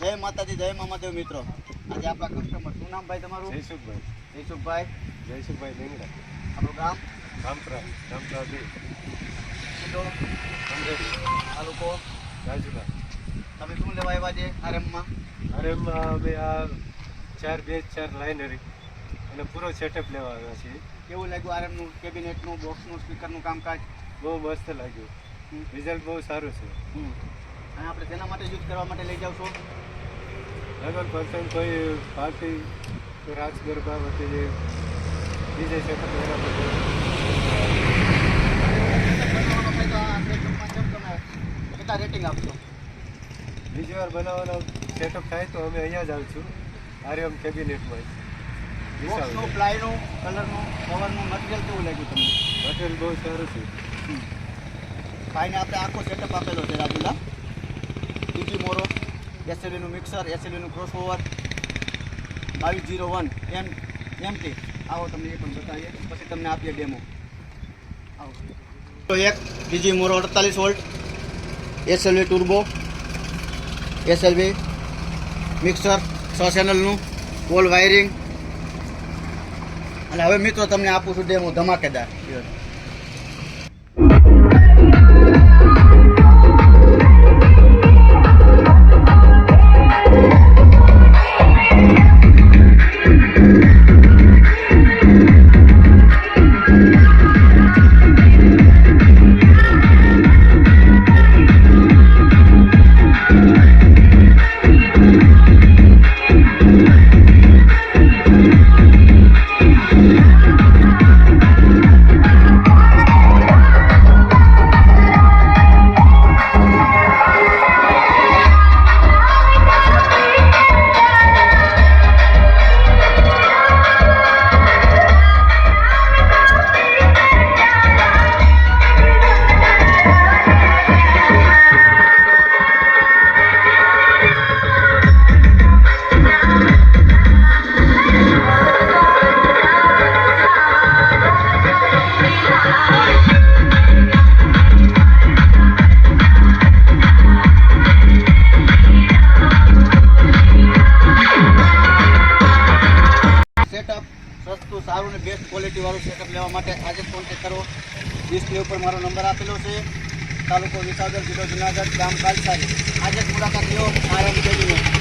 જય માતાજી જય મામાદેવ મિત્રો. આજે આપણા કસ્ટમર શું નામ ભાઈ તમારું? જયસુખભાઈ. જયસુખભાઈ. જયસુખભાઈ લીંગડા આપણું ગામ? રામપરા રામપરા આ લોકો? રાજુલા. તમે શું લેવા આવ્યા છે આરએમમાં? અરે અમે આ ચાર બે ચાર લાઇનરી અને પૂરો સેટઅપ લેવા આવ્યા છીએ. કેવું લાગ્યું આરએમનું કેબિનેટનું બોક્સનું સ્પીકરનું કામકાજ? બહુ મસ્ત લાગ્યું. રિઝલ્ટ બહુ સારું છે. અને આપણે તેના માટે યુઝ કરવા માટે લઈ જાવ છો? લગન પર્સન કોઈ પાર્ટી રાજ ગરબા વગેરે ડીજે સેટઅપ એના માટે બનાવવાનો હોય તો આ સેટઅપમાં તમે કેટલા રેટિંગ આપશો બીજી વાર બનાવવાનો સેટઅપ થાય તો અમે અહીંયા જ આવીશું. આર્યમ કેબિનેટમાં બોક્સનું પ્લાયનું કલરનું કવરનું મટીરિયલ કેવું લાગ્યું તમને? મટીરિયલ બહુ સારું છે. ભાઈને આપણે આખો સેટઅપ આપેલો છે રાજુલા. ટીજી મોરો. એસએલવીનું મિક્સર એસએલવીનું ક્રોસ ઓવર બાવીસ જીરો વન, એમ, એમટી. આવો તમને એ પણ બતાવીએ. પછી તમને આપીએ ડેમો આવો. તો એક, બીજી મોરો અડતાલીસ volt SLV turbo SLV mixer છ ચેનલનું પોલ વાયરિંગ અને હવે મિત્રો તમને આપું છું ડેમો ધમાકેદાર. સારું ને બેસ્ટ ક્વોલિટીવાળું સેટઅપ લેવા માટે આજે કોન્ટેક કરો. ડિસ્પ્લે ઉપર મારો નંબર આપેલો છે. તાલુકો વિસાવદર, જિલ્લો જુનાગઢ, ગામ કાલસારી. આજે મુલાકાત લો. RM cabinet